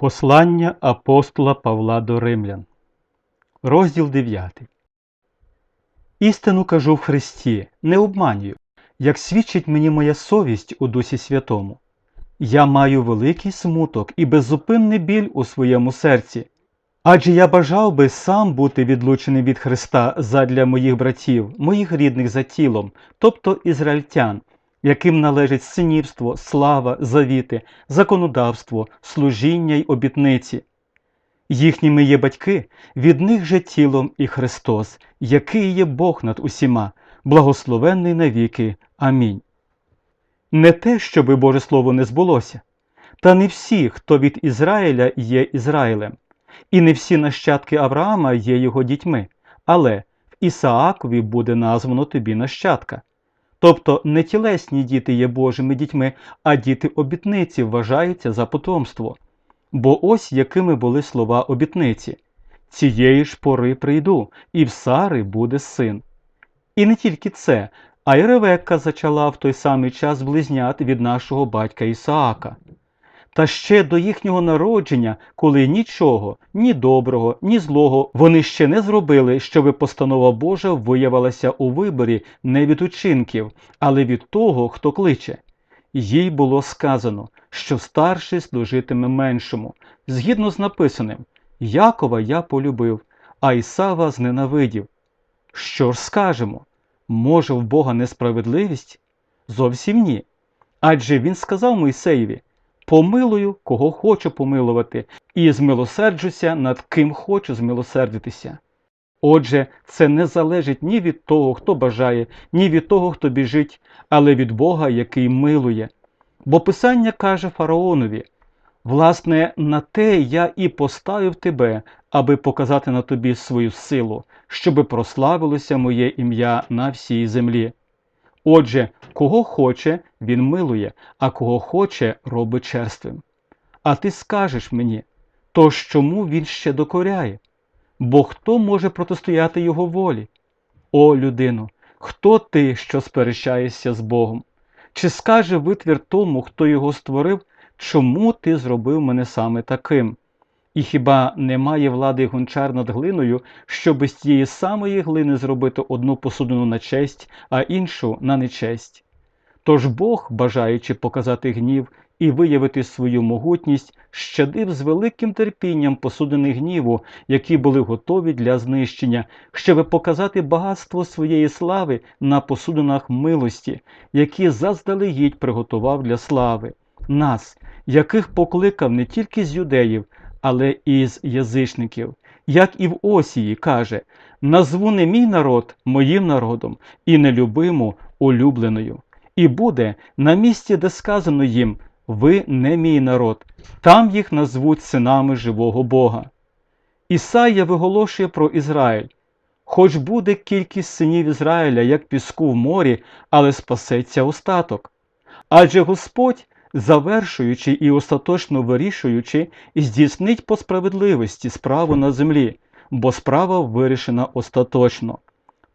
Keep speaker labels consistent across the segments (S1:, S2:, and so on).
S1: Послання апостола Павла до Римлян, розділ 9. Істину кажу в Христі, не обманюю, як свідчить мені моя совість у Дусі Святому. Я маю великий смуток і беззупинний біль у своєму серці. Адже я бажав би сам бути відлучений від Христа задля моїх братів, моїх рідних за тілом, тобто ізраїльтян, яким належить синівство, слава, завіти, законодавство, служіння й обітниці. Їхніми є батьки, від них же тілом і Христос, який є Бог над усіма, благословенний навіки. Амінь. Не те, щоби Боже Слово не збулося, та не всі, хто від Ізраїля є Ізраїлем, і не всі нащадки Авраама є його дітьми, але в Ісаакові буде названо тобі нащадка. Тобто не тілесні діти є Божими дітьми, а діти обітниці вважаються за потомство. Бо ось якими були слова обітниці цієї ж пори прийду, і в Сари буде син. І не тільки це, а й Ревекка зачала в той самий час близнят від нашого батька Ісаака. Та ще до їхнього народження, коли нічого, ні доброго, ні злого вони ще не зробили, щоби постанова Божа виявилася у виборі не від учинків, але від того, хто кличе. Їй було сказано, що старший служитиме меншому, згідно з написаним Якова я полюбив, а Ісава зненавидів. Що ж скажемо? Може, в Бога несправедливість? Зовсім ні. Адже він сказав Мойсеєві помилую, кого хочу помилувати, і змилосерджуся, над ким хочу змилосердитися. Отже, це не залежить ні від того, хто бажає, ні від того, хто біжить, але від Бога, який милує. Бо Писання каже фараонові власне, на те я і поставив тебе, аби показати на тобі свою силу, щоби прославилося моє ім'я на всій землі. Отже, кого хоче, він милує, а кого хоче, робить черствим. А ти скажеш мені, то чому він ще докоряє? Бо хто може протистояти його волі? О, людино, хто ти, що сперечаєшся з Богом? Чи скаже витвір тому, хто його створив, чому ти зробив мене саме таким? І хіба немає влади гончар над глиною, щоб з тієї самої глини зробити одну посудину на честь, а іншу на нечесть? Тож Бог, бажаючи показати гнів і виявити свою могутність, щадив з великим терпінням посудини гніву, які були готові для знищення, щоб показати багатство своєї слави на посудинах милості, які заздалегідь приготував для слави, нас, яких покликав не тільки з юдеїв, але і з язичників. Як і в Осії каже: назву не мій народ моїм народом, і нелюбиму улюбленою. І буде на місці, де сказано їм ви не мій народ, там їх назвуть синами живого Бога. Ісая виголошує про Ізраїль. Хоч буде кількість синів Ізраїля, як піску в морі, але спасеться остаток. Адже Господь, завершуючи і остаточно вирішуючи, здійснить по справедливості справу на землі, бо справа вирішена остаточно.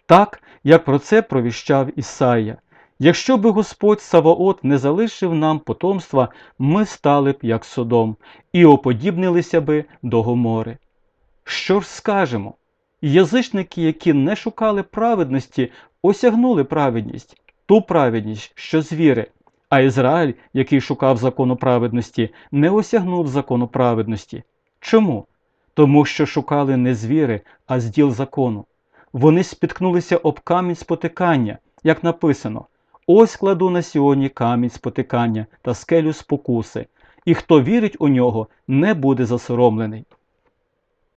S1: Так, як про це провіщав Ісая. Якщо би Господь Саваот не залишив нам потомства, ми стали б як Содом, і оподібнилися би до Гомори. Що ж скажемо? Язичники, які не шукали праведності, осягнули праведність, ту праведність, що з віри, а Ізраїль, який шукав закону праведності, не осягнув закону праведності. Чому? Тому що шукали не з віри, а з діл закону. Вони спіткнулися об камінь спотикання, як написано. Ось кладу на сьогодні камінь спотикання та скелю спокуси, і хто вірить у нього, не буде засоромлений.